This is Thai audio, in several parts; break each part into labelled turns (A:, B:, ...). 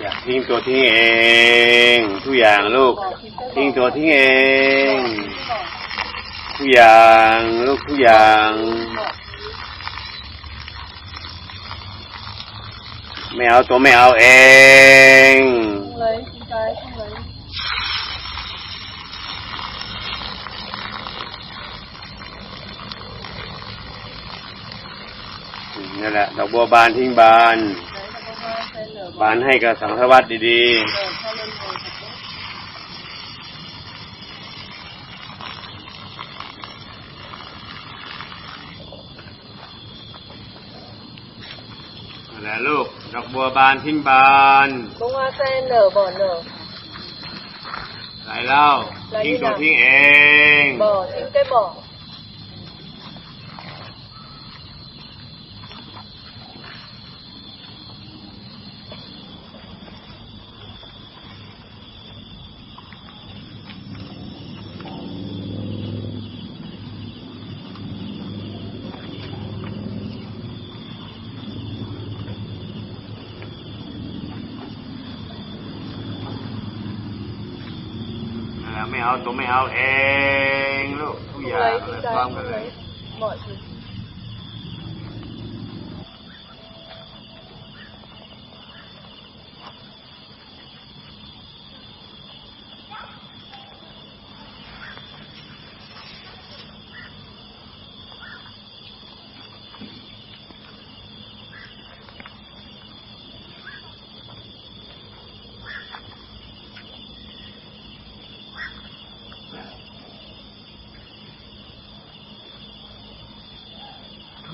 A: อยาทิ้งตัวทิ้งเอง ทุกอย่างลูก ทิ้งตัวทิ้งเอง ทุกอย่างลูกทุกอย่างไม่เอาตัวไม่เอาเองนั่นแหละดอกบัวบานทิ้งบาน
B: đấy là bông hoa sen nở
A: บานให้กับสังฆวัตดี
B: nở cho lên rồi thật tốt
A: ๆนั่นแหละลูก ดอกบัวบานทิ้งบาน
B: bông hoa sen nở bỏ nở
A: ไหลเล่าทิ้งตัวทิ้งเอง
B: bỏ ทิ้ง cái bỏ
A: นั่ เอาตัวไม่เอาเองลูกทุก
B: không
A: อย่าง
B: lấy
A: เล
B: chị
A: ย
B: cái
A: พร้อม
B: không
A: กันเลย
B: lấy mọi thứ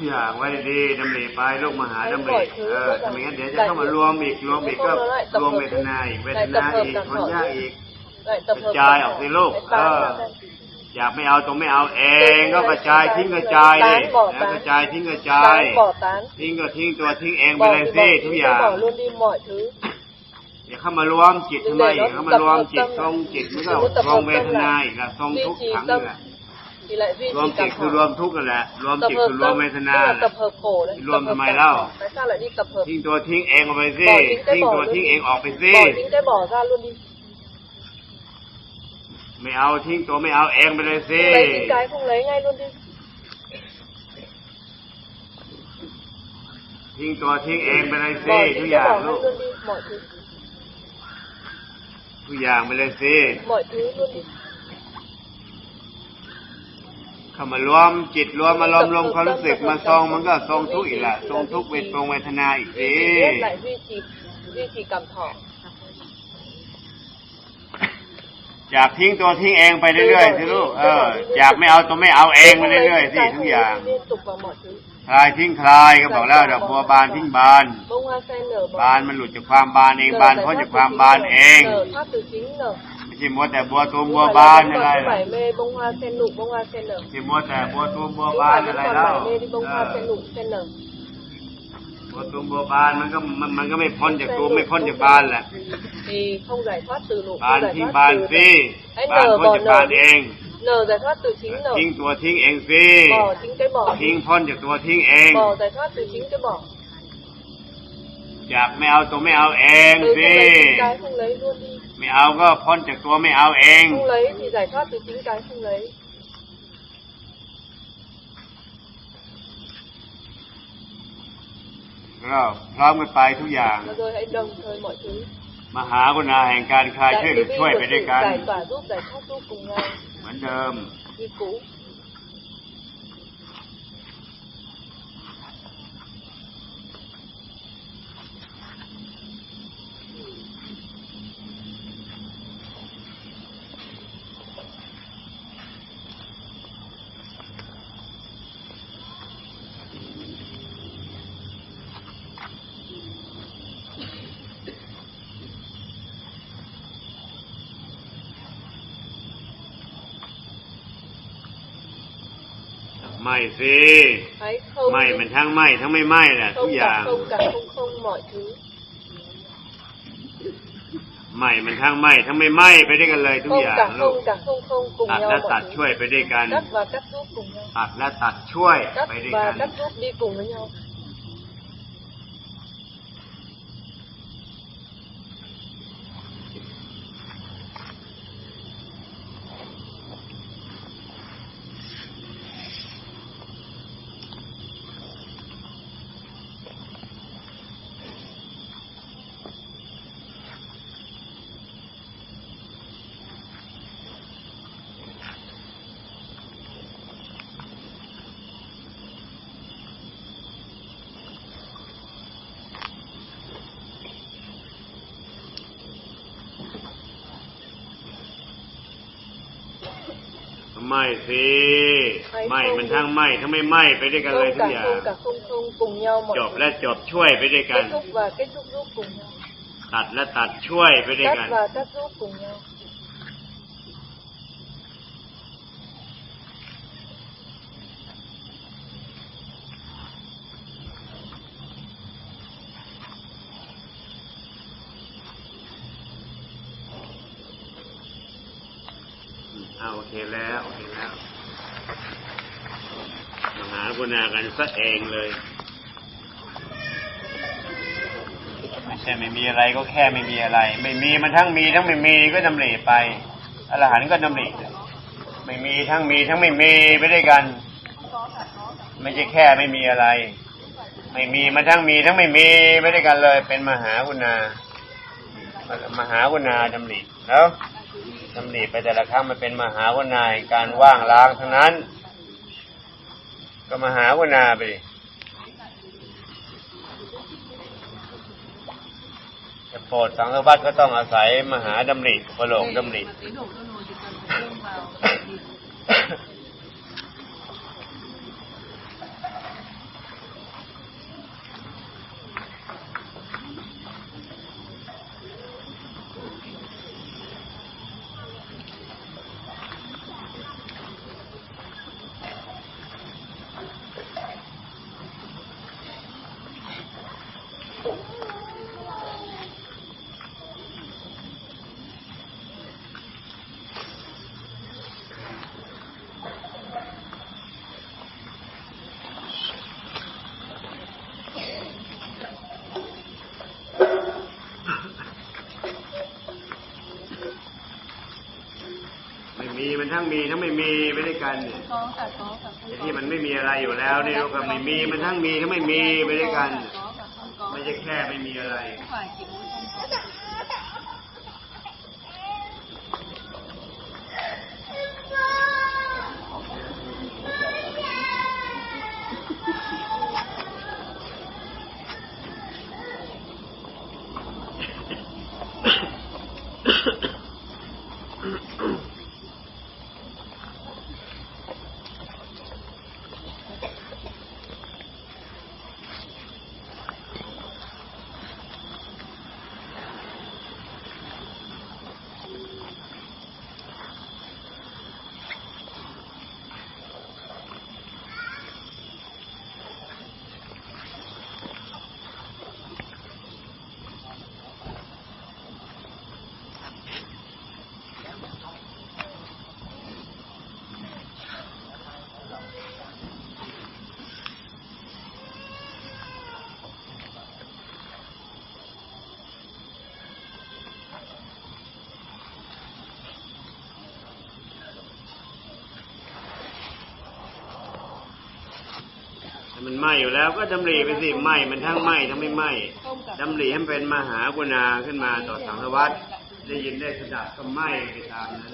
A: อย่างไว้ดีๆดำริไปลูกมาหาดำริเออถ้าไม่งั้นเดี๋ยวจะเข้ามารวมอีกรวมอีกก็รวมเวทนาอีกเวทนาอีกคนยากอีก
B: lại tập hợp
A: Trai
B: cả
A: học
B: họ.
A: đi lúc.
B: Cái tán
A: Ờ.
B: ra đây.
A: อยากไม่เอาตัวไม่เอาเองก็กระจายทิ้งกระจายเลยนะกระจายทิ้งกระจาย
B: tán bỏ tán
A: ทิ้งก็ทิ้งตัวทิ้งเองไป
B: bỏ
A: เลย
B: thì
A: สิ
B: bỏ
A: ทุก
B: ทิ้ง
A: อย่า
B: cái
A: ง
B: bỏ luôn đi mọi thứ
A: อย่าเข้ามารวมจิตทำไมอย่าเข้ามารวมจิตทรงจิตมันก็ทรงเวทนาอีกละทรงทุกข์ขังนี่แหละ
B: thì lại duy
A: รวม
B: trì
A: จิต
B: cảm
A: คือรว
B: thọ
A: มทุกข์นั่นแหละ รวม
B: tập
A: จิต
B: hợp
A: คือรวม
B: tâm
A: เวทนา
B: tức là
A: แหละ
B: tập hợp khổ đấy
A: Rùm
B: tập hợp
A: mày
B: cảm
A: đâu?
B: thọ. tại sao lại đi tập hợp
A: ทิ้งตัวทิ้งเองออกไปสิ
B: bỏ ทิ้ง cái
A: ทิ้ง
B: bỏ
A: ตัว
B: luôn
A: ทิ้ง
B: đi.
A: เองออกไปสิ
B: bỏ ทิ้ง cái bỏ ra luôn đi
A: ไม่เอาทิ้งตัวไม่เอาเองไปเลยสิ
B: không lấy ทิ้ง cái không lấy ngay luôn đi
A: ทิ้งตัวทิ้งเองไปเลยสิ
B: bỏ
A: ทุก
B: ทิ้ง
A: อย่า
B: cái
A: ง
B: bỏ
A: ลู
B: ngay
A: ก
B: luôn đi mọi thứ
A: ทุกอย่างไปเลยสิ
B: mọi thứ luôn đi
A: เข้ามารวมจิตรวมอารมณ์รวมความรู้สึกมาทรงมันก็ทรงทุกข์อีกละทรงทุกข์เวทรงเวทนาอีกสิ
B: duy trì biết lại duy trì duy trì cảm thọ
A: จากทิ้งตัวทิ้งเองไปเรื่อยๆสิลูกเออจากไม่เอาตัวไม่เอาเองไป
B: Không
A: เรื่อย
B: lấy
A: ๆ
B: ทิ้
A: สิ
B: cái
A: ทุก
B: không
A: อย่าง
B: lấy liên tục vào mọi thứ
A: คลายทิ้งคลายก็บอกแล้วดอกบัวบานทิ้งบาน
B: bông hoa sen nở bỏ
A: บานมันหลุดจากความบานเอง
B: Nở
A: บาน
B: giải
A: เพราะ
B: thoát
A: จาก
B: từ
A: ความ
B: chính
A: บาน
B: nở.
A: เอง
B: nở thoát từ chính nở
A: ไม่ใช่มัวแต่บัวตูม
B: Không
A: บัว
B: phải
A: บาน
B: là
A: อะไร
B: vẫn còn
A: ล่ะ
B: mải mê bông hoa sen nụ bông hoa sen nở
A: ไม่ใช่มัวแต่บัวตูมบัว
B: Không
A: บาน
B: phải
A: อะไร
B: vẫn còn
A: แล้ว
B: mải mê đi bông
A: เอ
B: hoa
A: อ
B: sen nụ sen nở
A: บัวตูมบัวบานมันก็มันมันก็ไม่พ้นจากตูมไม่พ้นจากบานแหละ
B: thì không giải thoát từ nụ
A: บาน
B: không
A: ทิ้ง
B: giải
A: บาน
B: thoát
A: สิ
B: từ Hãy
A: บาน
B: nở
A: พ้น
B: bỏ
A: จากบาน
B: nở
A: เอง
B: nở giải thoát từ chính nở
A: ทิ้งตัวทิ้งเองสิ
B: bỏ chính cái bỏ
A: ทิ้งพ้นจากตัวทิ้งเอง
B: bỏ giải thoát từ chính cái bỏ
A: อยากไม่เอาตัวไม่เอาเอง
B: ừ,
A: สิ
B: không lấy chính cái không lấy luôn đi
A: ไม่เอาก็พ้นจากตัวไม่เอาเอง
B: không lấy thì giải thoát từ chính cái không lấy
A: ก็พร้อมกันไปทุกอย่าง
B: và rồi hãy đồng thời mọi thứ
A: มหากรุณาแห่งการคลายช่วยเหลือ
B: vi
A: ช่วย
B: của
A: ไป
B: sự
A: ด้วยกัน
B: giải tỏa giúp giải thoát giúp cùng nhau
A: เหมือนเดิม
B: như cũ
A: ไม่สิ
B: hãy không
A: ไม่มันทั้งไม่ทั้งไม่ไม่แหละทุก
B: không
A: อย่า
B: cả
A: ง
B: không cả không không mọi thứ
A: ไม่มันทั้งไม่ทั้งไม่ไม่ไปด้วยกันเลยทุก
B: không
A: อย่าง
B: cả
A: ลูก
B: không cả không không cùng
A: ตัด
B: nhau
A: และตัด
B: mọi
A: ช่วย
B: thứ
A: ไปด้วยกัน
B: cắt và cắt giúp cùng nhau
A: ตัดและตัดช่วย
B: cắt
A: ไปด้วย
B: và
A: กัน
B: cắt giúp đi cùng với nhau
A: ไม่สิไม่มันทั้งไม่ทั้งไม่ไหม้ไปด้วยกันเลย
B: không
A: ทุก
B: cả
A: อย่าง
B: không cả không không cùng nhau mọi
A: จบ
B: thứ
A: และจบช่วยไปด้วยกัน
B: kết thúc và kết thúc giúp cùng nhau
A: ตัดและตัดช่วยไปด้วย
B: cắt
A: กัน เอาโอเคแล้วโอเคแล้วมาหากุณากันซะเองเลย ไม่ใช่ไม่มีอะไรก็แค่ไม่มีอะไร ไม่มีมันทั้งมีทั้งไม่มีก็ดำริไปอรหันต์ก็ดำริไม่มีทั้งมีทั้งไม่มีไปด้วยกัน ไม่ใช่แค่ไม่มีอะไร ไม่มีมันทั้งมีทั้งไม่มีไปด้วยกันเลย เป็นมหากุณามหากุณาดำริแล้ว ตำหนิไปแต่ละครั้งมันเป็นมหาวนาการว่างล้างทั้งนั้น ก็มหาวนาไปจะโปรดสังฆวัตก็ต้องอาศัยมหาดำริปโลงดำริ ไม่มีมัน ทั้งมีทั้งไม่มีไปด้วยกันเนี่ย
B: có cả có cả
A: ไอ้ที่มันไม่มีอะไรอยู่แล้วนี่ก็ไม่มีมันทั้งมีทั้งไม่มีไปด้วยกัน
B: có cả không có
A: ไม่ใช่แค่ไม่มีอะไร
B: không phải chỉ mỗi không
A: มันไหม้อยู่แล้วก็ดำริไปสิไหม้มันทั้งไหม้ทั้งไม่ไหม้ดำริให้มันเป็นมหากุณาขึ้นมาต่อสังสวัตได้ยินได้สดับก็ไหม้ไปตามนั้น